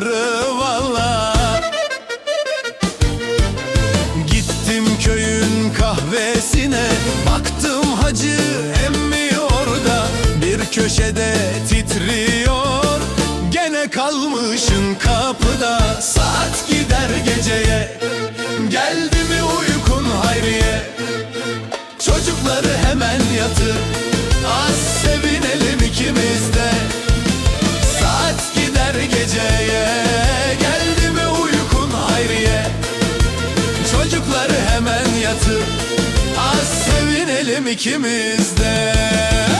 parmakları valla Gittim köyün kahvesine Baktım hacı emmi orada Bir köşede titriyor. Gene kalmışın kapıda Saat gider geceye. Geldi mi uykun hayriye Çocukları hemen yatır Az sevinelim ikimiz de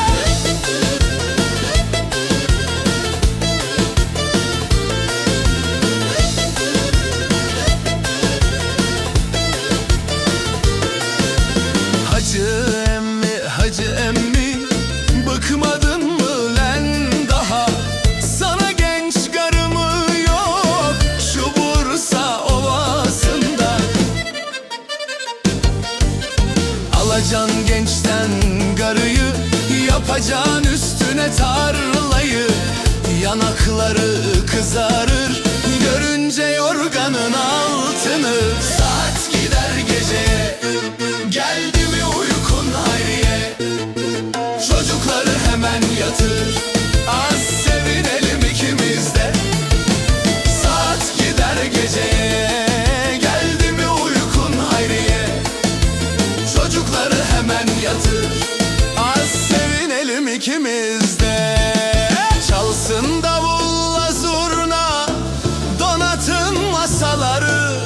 Alacan gençten garıyı Yapacan üstüne tarlayı yatır. Az sevinelim ikimiz de Çalsın davulla zurna Donatın masaları.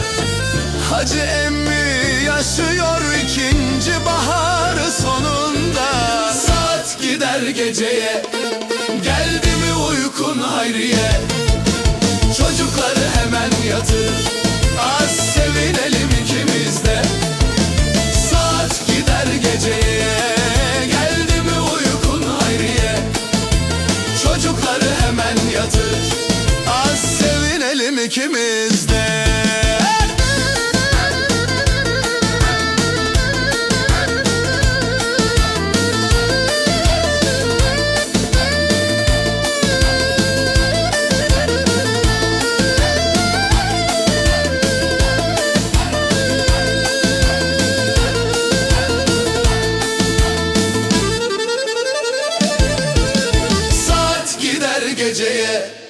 Hacı emmi yaşıyor ikinci baharı sonunda. Saat gider geceye Geldi mi uykun hayriye. Çocukları hemen yatır sevinelim ikimiz de Saat gider geceye